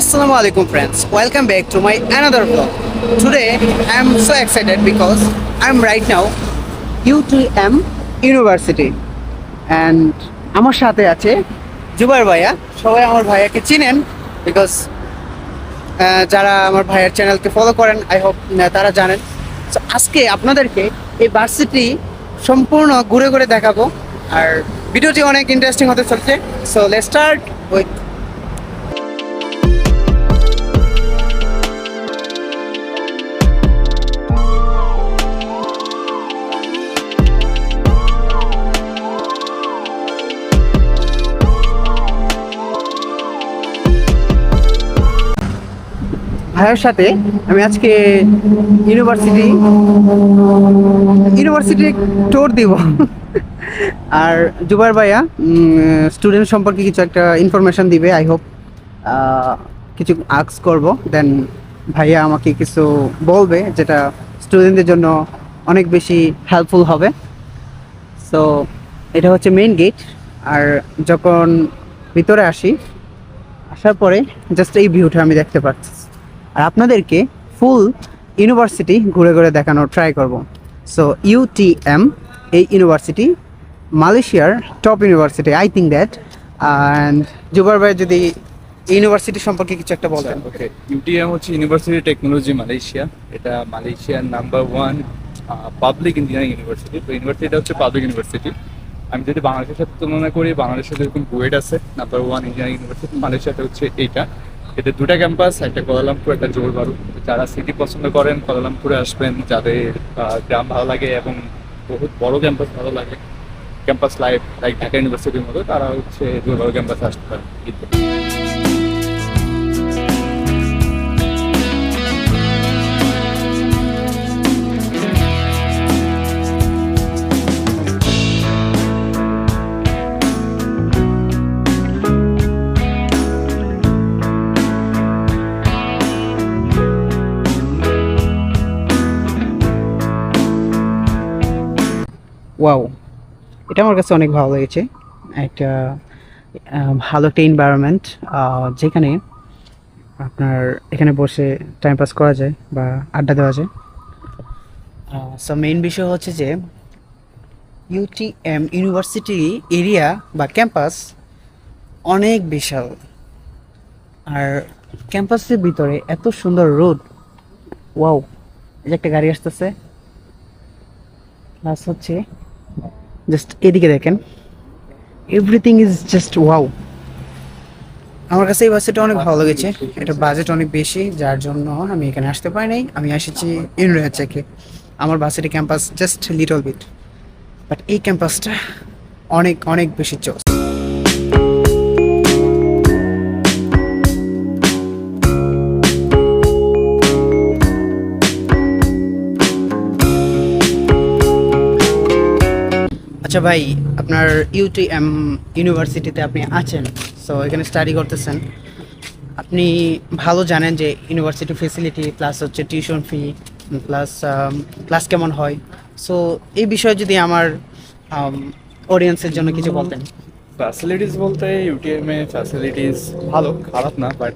Assalamu alaikum friends. Welcome back to my another vlog. Today I am so excited because I am right now UTM University. And আমার সাথে আছে জুবাই ভাইয়া। সবাই আমার ভাইয়াকে চিনেন বিকজ যারা আমার ভাইয়ের চ্যানেলকে ফলো করেন আই হোপ তারা জানেন। So, আজকে আপনাদেরকে এই ভার্সিটি সম্পূর্ণ ঘুরে ঘুরে দেখাবো। আর ভিডিওটি অনেক ইন্টারেস্টিং হতে চলছে। সো লেট স্টার্ট উইথ ভাইয়ের সাথে আমি আজকে ইউনিভার্সিটি ইউনিভার্সিটি ট্যুর দিব। আর জুবার ভাইয়া স্টুডেন্ট সম্পর্কে কিছু একটা ইনফরমেশন দিবে আই হোপ কিছু আক্স করব। দেন ভাইয়া আমাকে কিছু বলবে যেটা স্টুডেন্টদের জন্য অনেক বেশি হেল্পফুল হবে। সো এটা হচ্ছে মেইন গেট আর যখন ভিতরে আসি, আসার পরে জাস্ট এই ভিউটা আমি দেখতে পাচ্ছি। আর আপনাদেরকে ফুল ইউনিভার্সিটি ঘুরে ঘুরে দেখানোর ট্রাই করব। সো ইউটিএম এই ইউনিভার্সিটি মালয়েশিয়ার top university I think that and Zubair ভাই, যদি ইউনিভার্সিটি সম্পর্কে কিছু একটা বলবেন ওকে ইউটিএম হচ্ছে ইউনিভার্সিটি টেকনোলজি মালয়েশিয়া এটা মালয়েশিয়ার number one public engineering university তো ইউনিভার্সিটিটা হচ্ছে পাবলিক ইউনিভার্সিটি আমি যদি বাংলাদেশের সাথে তুলনা করি বাংলাদেশে যেরকম বুয়েট আছে নাম্বার ওয়ান ইঞ্জিনিয়ারিং ইউনিভার্সিটি মালয়েশিয়াতে হচ্ছে এইটা। এতে দুটা ক্যাম্পাস একটা কোয়ালালামপুর একটা জোরবারু যারা সিটি পছন্দ করেন কোয়ালালামপুরে আসবেন। যাদের গ্রাম ভালো লাগে এবং বহুত বড় ক্যাম্পাস ভালো লাগে ক্যাম্পাস লাইফ লাইক ঢাকা ইউনিভার্সিটির মতো তারা হচ্ছে জোরবারু ক্যাম্পাসে আসতে পারে। ওয়াও এটা আমার কাছে অনেক ভালো লেগেছে। একটা ভালো একটা এনভায়রনমেন্ট যেখানে আপনার এখানে বসে টাইম পাস করা যায় বা আড্ডা দেওয়া যায়। সো মেইন বিষয় হচ্ছে যে ইউটিএম ইউনিভার্সিটি এরিয়া বা ক্যাম্পাস অনেক বিশাল। আর ক্যাম্পাসের ভিতরে এত সুন্দর রোড ওয়াও এই যে একটা গাড়ি আসতেছে। প্লাস হচ্ছে জাস্ট এদিকে দেখেন। এভরিথিং ইজ জাস্ট ওয়াও আমার কাছে এই বাসটা অনেক ভালো লেগেছে। এটা বাজেট অনেক বেশি, যার জন্য আমি এখানে আসতে পারি নাই। আমি এসেছি ইউনিভার্স থেকে। আমার বাসের campus just little bit but এই ক্যাম্পাসটা অনেক অনেক বেশি চোস আচ্ছা ভাই, আপনার ইউটিএম ইউনিভার্সিটিতে আপনি আছেন সো এখানে স্টাডি করতেছেন। আপনি ভালো জানেন যে ইউনিভার্সিটি ফেসিলিটি প্লাস হচ্ছে টিউশন ফি প্লাস ক্লাস কেমন হয়। সো এই বিষয়ে যদি আমার অডিয়েন্সের জন্য কিছু বলতেন। ফ্যাসিলিটিস বলতে ইউটিএম এ ফ্যাসিলিটিস ভালো, খারাপ না বাট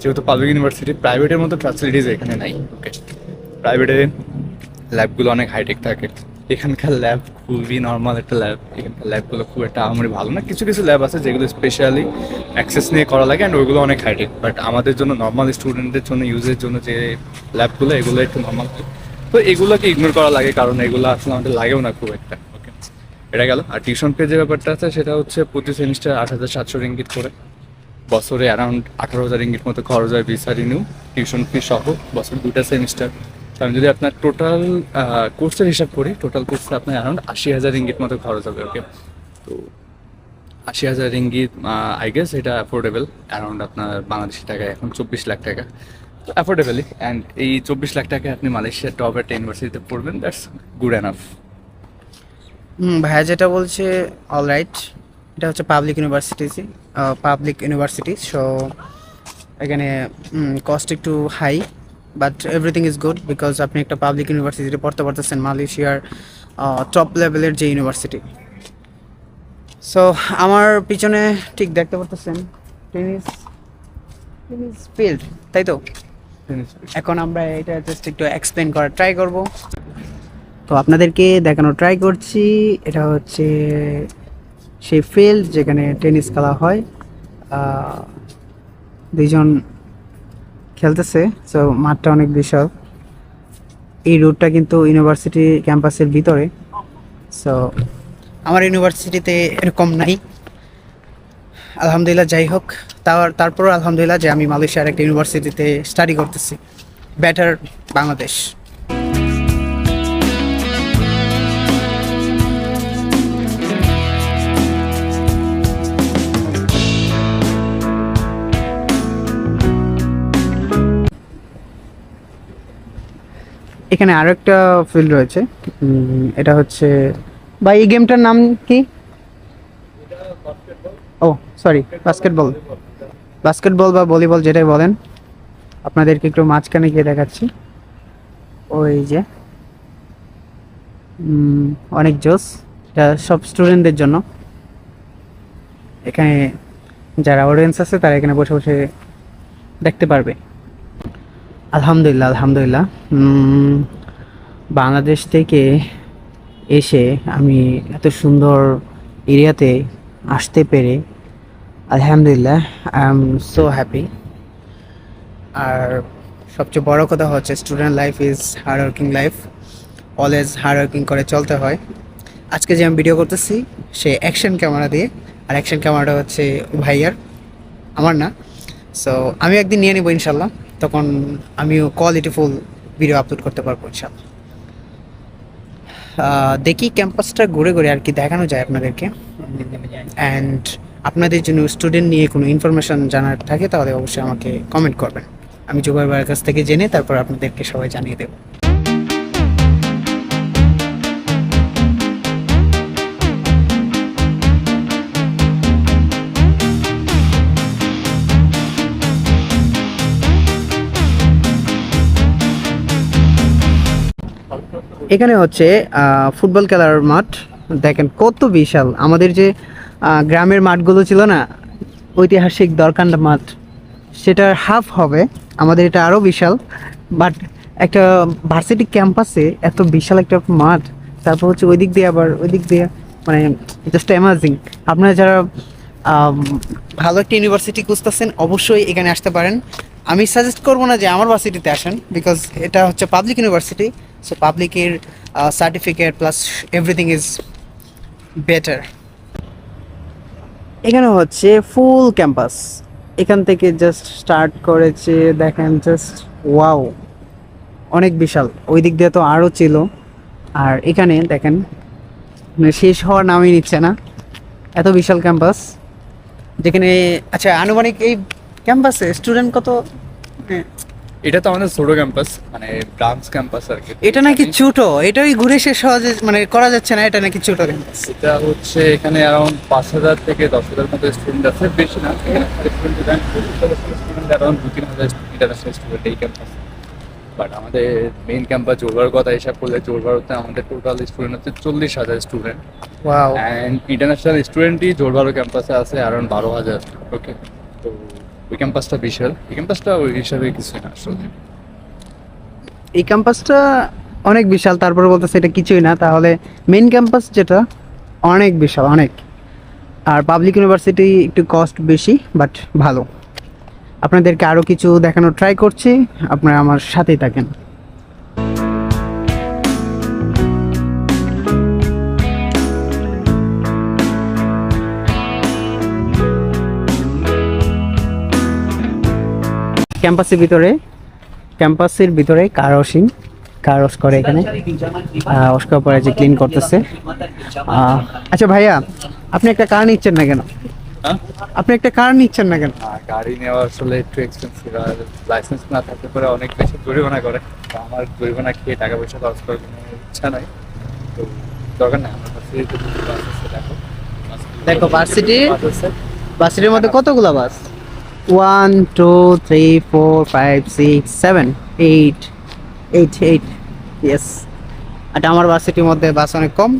যেহেতু পাবলিক ইউনিভার্সিটি প্রাইভেটের মতো ফ্যাসিলিটিস এখানে নাই ওকে প্রাইভেটে ল্যাবগুলো অনেক হাইটেক থাকে। এখানকার ল্যাব খুবই নর্মাল একটা ল্যাব এখানকার ল্যাবগুলো খুব একটা আমার ভালো না। কিছু কিছু ল্যাব আছে যেগুলো স্পেশালি অ্যাক্সেস নিয়ে করা লাগে অ্যান্ড ওইগুলো অনেক হাইটেক বাট আমাদের জন্য নর্মাল স্টুডেন্টদের জন্য ইউজের জন্য যে ল্যাবগুলো এগুলো একটু নর্মাল তো এগুলোকে ইগনোর করা লাগে কারণ এগুলো আসলে আমাদের লাগেও না খুব একটা। ওকে এটা গেল। আর টিউশন ফি যে ব্যাপারটা আছে, সেটা হচ্ছে প্রতি সেমিস্টার আট হাজার সাতশো রিঙ্গিত করে। বছরে অ্যারাউন্ড আঠারো হাজার রিঙ্গিত মতো খরচ হয় ভিসা রিনিউ টিউশন ফি সহ বছর দুটা সেমিস্টার আমি যদি আপনার টোটাল কোর্সের হিসাব করি টোটাল কোর্সে আপনার অ্যারাউন্ড আশি হাজার রিঙ্গিত মতো খরচ হবে ওকে তো আশি হাজার রিঙ্গিত আই গেস এটা অ্যাফোর্ডেবল অ্যারাউন্ড আপনার বাংলাদেশি টাকায় এখন চব্বিশ লাখ টাকা। তো অ্যাফোর্ডেবলই অ্যান্ড এই চব্বিশ লাখ টাকায় আপনি মালয়েশিয়ার টপ একটা ইউনিভার্সিটিতে পড়বেন দ্যাটস গুড হুম, ভাইয়া যেটা বলছে অল রাইট এটা হচ্ছে public university public university so এখানে কস্ট একটু high but everything is good because আপনি একটা পাবলিক ইউনিভার্সিটিতে পড়তে পারতেছেন মালয়েশিয়ার টপ লেভেলের যে ইউনিভার্সিটি সো আমার পিছনে ঠিক দেখতে পারতেছেন টেনিস টেনিস ফিল্ড তাই তো? এখন আমরা এটা জাস্ট একটু এক্সপ্লেন করার ট্রাই করব। তো আপনাদেরকে দেখানো ট্রাই করছি এটা হচ্ছে সেই ফিল্ড যেখানে টেনিস খেলা হয়। দুইজন খেলতেছে সো মাঠটা অনেক বিশাল। এই রুটটা কিন্তু ইউনিভার্সিটি ক্যাম্পাসের ভিতরে। সো আমার ইউনিভার্সিটিতে এরকম নাই। আলহামদুলিল্লাহ, যাই হোক। তার, তারপরও আলহামদুলিল্লাহ যে আমি মালয়েশিয়ার একটা ইউনিভার্সিটিতে স্টাডি করতেছি। বেটার বাংলাদেশ। এখানে আরও একটা ফিল্ড রয়েছে। এটা হচ্ছে বা এই গেমটার নাম কি? ও সরি বাস্কেটবল বাস্কেটবল বা ভলিবল যেটাই বলেন, আপনাদেরকে একটু মাঝখানে গিয়ে দেখাচ্ছি। ওই যে অনেক জোস এটা সব স্টুডেন্টদের জন্য। এখানে যারা অডিয়েন্স আছে, তারা এখানে বসে বসে দেখতে পারবে। আলহামদুলিল্লাহ আলহামদুলিল্লাহ। বাংলাদেশ থেকে এসে আমি এত সুন্দর এরিয়াতে আসতে পেরে, আলহামদুলিল্লাহ আই এম সো হ্যাপি আর সবচেয়ে বড় কথা হচ্ছে student life is hard working life always hard working করে চলতে হয়। আজকে যে আমি ভিডিও করতেছি, সে অ্যাকশন ক্যামেরা দিয়ে। আর অ্যাকশন ক্যামেরাটা হচ্ছে ভাইয়ার, আমার না। সো আমি একদিন নিয়ে নিব ইনশাল্লাহ। তখন আমিও কোয়ালিটিফুল ভিডিও আপলোড করতে পারব আহ, দেখি ক্যাম্পাসটা ঘুরে ঘুরে আর কি দেখানো যায় আপনাদেরকে। অ্যান্ড আপনাদের জন্য স্টুডেন্ট নিয়ে কোনো ইনফরমেশান জানার থাকে তাহলে অবশ্যই আমাকে কমেন্ট করবেন। আমি জুবাইবার কাছ থেকে জেনে তারপর আপনাদেরকে সবাই জানিয়ে দেবো। এখানে হচ্ছে ফুটবল খেলার মাঠ। দেখেন কত বিশাল। আমাদের যে গ্রামের মাঠগুলো ছিল না, ঐতিহাসিক দরকান্ডা মাঠ, সেটার হাফ হবে। আমাদের এটা আরও বিশাল। বাট একটা ভার্সিটি ক্যাম্পাসে এত বিশাল একটা মাঠ, তারপর হচ্ছে ওই দিক দিয়ে আবার ওই দিক দিয়ে মানে জাস্ট অ্যামাজিং আপনারা যারা ভালো একটা ইউনিভার্সিটি খুঁজতেছেন, অবশ্যই এখানে আসতে পারেন। আমি সাজেস্ট করব না যে আমার ভার্সিটিতে আসেন বিকজ এটা হচ্ছে পাবলিক ইউনিভার্সিটি সো পাবলিকের certificate plus everything is better এখানে হচ্ছে ফুল ক্যাম্পাস এখান থেকে জাস্ট স্টার্ট করেছে দেখেন জাস্ট ওয়াও অনেক বিশাল। ওই দিক দিয়ে তো আরও ছিল। আর এখানে দেখেন মানে শেষ হওয়ার নামই নিচ্ছে না। এত বিশাল ক্যাম্পাস যেখানে আচ্ছা আনুমানিক এই ক্যাম্পাসে স্টুডেন্ট কত? মানে, এটা তো আমাদের ছোট ক্যাম্পাস মানে ব্রাঞ্চ ক্যাম্পাস আর কি। এটা নাকি ছোট এটাই ঘুরে শেষ সহজে মানে করা যাচ্ছে না এটা নাকি ছোট ক্যাম্পাস। এটা হচ্ছে এখানে অ্যারাউন্ড পাঁচ হাজার থেকে দশ হাজার মতো স্টুডেন্ট আছে বেশি না স্টুডেন্ট দু তিন হাজার ইন্টারন্যাশনাল স্টুডেন্ট এই ক্যাম্পাসে বাট আমাদের মেইন ক্যাম্পাস জোরবার কথা হিসাব করলে জোরবারতে আমাদের টোটাল স্টুডেন্ট হচ্ছে চল্লিশ হাজার স্টুডেন্ট অ্যান্ড ইন্টারন্যাশনাল স্টুডেন্টই জোরবারো ক্যাম্পাসে আছে অ্যারাউন্ড বারো হাজার। ওকে তো ওই ক্যাম্পাসটা বিশাল। এই ক্যাম্পাসটা ওই হিসাবে কিছু না আসলে এই ক্যাম্পাসটা অনেক বিশাল, তারপরে বলতেছে এটা কিছুই না। তাহলে মেন ক্যাম্পাস যেটা, অনেক বিশাল, অনেক। আর পাবলিক ইউনিভার্সিটি একটু কস্ট বেশি বাট ভালো। আপনাদেরকে আরও কিছু দেখানোর ট্রাই করছি, আপনারা আমার সাথেই থাকেন। ক্যাম্পাসের ভিতরে ক্যাম্পাসের ভিতরে কার ওয়াশিং কার ওয়াশ করে এখানে? ওয়াশ করার পরে যে ক্লিন করতেছে। আচ্ছা ভাইয়া আপনি একটা কার নিচ্ছেন না কেন? হ্যাঁ? আপনি একটা কার নিচ্ছেন না কেন? গাড়ি নেওয়া আসলে একটু এক্সপেন্সিভ আর লাইসেন্স না থাকলে পরে অনেক বেশি জরিমানা করে। আমার জরিমানা খেয়ে টাকা পয়সা লস করার কোনো ইচ্ছা নাই। তো দরকার নেই আমার কাছে যে বাস আছে দেখো। দেখো, আছে। বাসের মধ্যে কতগুলো bus one two three four five six seven eight eight eight yes আর আমার ভার্সিটির মধ্যে বাস অনেক কম।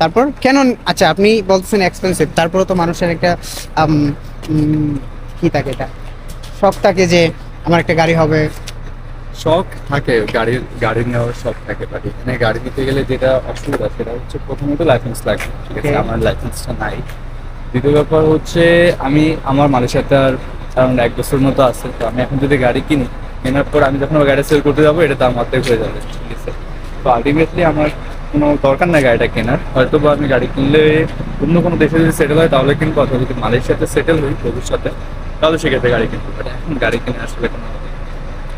তারপর কেন আচ্ছা আপনি বলতেছেন এক্সপেন্সিভ তারপরে তো মানুষের একটা কি থাকে এটা? শখ থাকে যে আমার একটা গাড়ি হবে। শখ থাকে গাড়ির গাড়ি নেওয়ার শখ থাকে বাট এখানে গাড়ি নিতে গেলে যেটা অসুবিধা সেটা হচ্ছে প্রথমত লাইসেন্স লাগবে। ঠিক আছে. আমার লাইসেন্সটা নাই। দ্বিতীয় ব্যাপার হচ্ছে আমি আমার মালয়েশিয়াতে আর অ্যারাউন্ড এক বছর মতো আছে তো আমি এখন যদি গাড়ি কিনি কেনার পর আমি যখন গাড়ি সেল করতে যাব এটা দাম অর্ধেক হয়ে যাবে ঠিক আছে? তো আলটিমেটলি আমার কোনো দরকার নাই গাড়িটা কেনার। হয়তো বা আমি গাড়ি কিনলে অন্য কোনো দেশে যদি সেটেল হয় তাহলে কিনবো অথবা যদি মালয়েশিয়াতে সেটেল হই ভবিষ্যতে তাহলে সেক্ষেত্রে গাড়ি কিনবো বাট এখন গাড়ি কিনে আসলে কোনো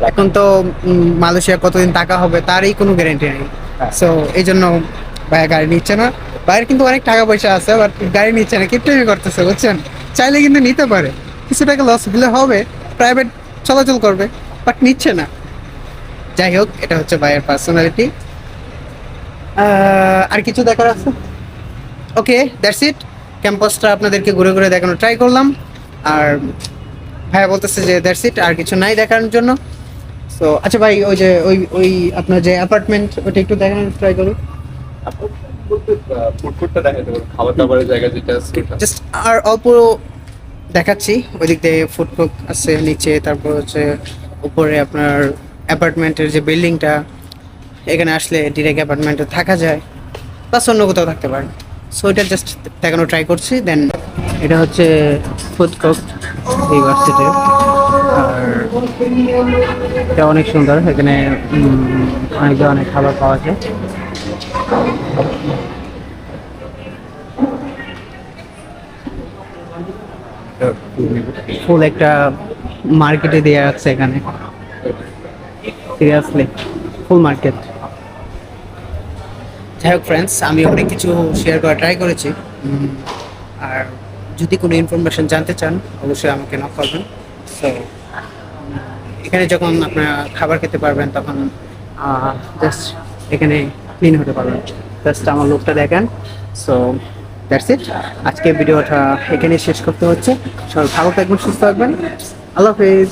এখন তো মালয়েশিয়া কতদিন টাকা হবে তারই কোনো গ্যারেন্টি নেই। হ্যাঁ। সো এই জন্য ভাইয়া গাড়ি নিচ্ছে না। ভাইয়ের কিন্তু অনেক টাকা পয়সা আছে বাট গাড়ি নিচ্ছে না কিপটেমি করতেছে, বুঝছেন? চাইলে কিন্তু নিতে পারে। কিছু টাকা লস হলে হবে প্রাইভেট চলাচল করবে বাট নিচ্ছে না। যাই হোক, এটা হচ্ছে ভাইয়ের পার্সোনালিটি আর কিছু দেখার আছে? ওকে দ্যাটস ইট ক্যাম্পাসটা আপনাদেরকে ঘুরে ঘুরে দেখানো ট্রাই করলাম। আর ভাইয়া বলতেছে যে দ্যাটস ইট আর কিছু নাই দেখানোর জন্য। সো আচ্ছা ভাই, ওই যে, ওই ওই আপনার যে অ্যাপার্টমেন্ট ওটা একটু দেখানোর ট্রাই করি ফুডফুডটা দেখাতে পারো খাবার দাবারের জায়গা যেটা জাস্ট আর অল্প দেখাচ্ছি ওই দিক দিয়ে ফুড কোর্ট আছে নিচে তারপর হচ্ছে উপরে আপনার অ্যাপার্টমেন্টের যে বিল্ডিংটা এখানে আসলে ডিরেক্ট অ্যাপার্টমেন্টে থাকা যায় প্লাস অন্য কোথাও থাকতে পারে। সো এটা জাস্ট দেখানো ট্রাই করছি দেন এটা হচ্ছে ফুড কোর্ট ইউনিভার্সিটির আর এটা অনেক সুন্দর এখানে অনেক ধরনের খাবার পাওয়া যায়। ফুল একটা মার্কেটে দেওয়া আছে এখানে। সিরিয়াসলি ফুল মার্কেট যাই হোক ফ্রেন্ডস আমি অনেক কিছু শেয়ার করা ট্রাই করেছি। আর যদি কোনো ইনফরমেশন জানতে চান, অবশ্যই আমাকে নক করবেন। সো এখানে যখন আপনারা খাবার খেতে পারবেন, তখন জাস্ট এখানে ক্লিন হতে পারবেন জাস্ট আমার লোকটা দেখেন। সো দ্যাটস ইট আজকে ভিডিওটা এখানে শেষ করতে হচ্ছে। সবাই ভালো থাকবেন, সুস্থ থাকবেন। আল্লাহ হাফিজ।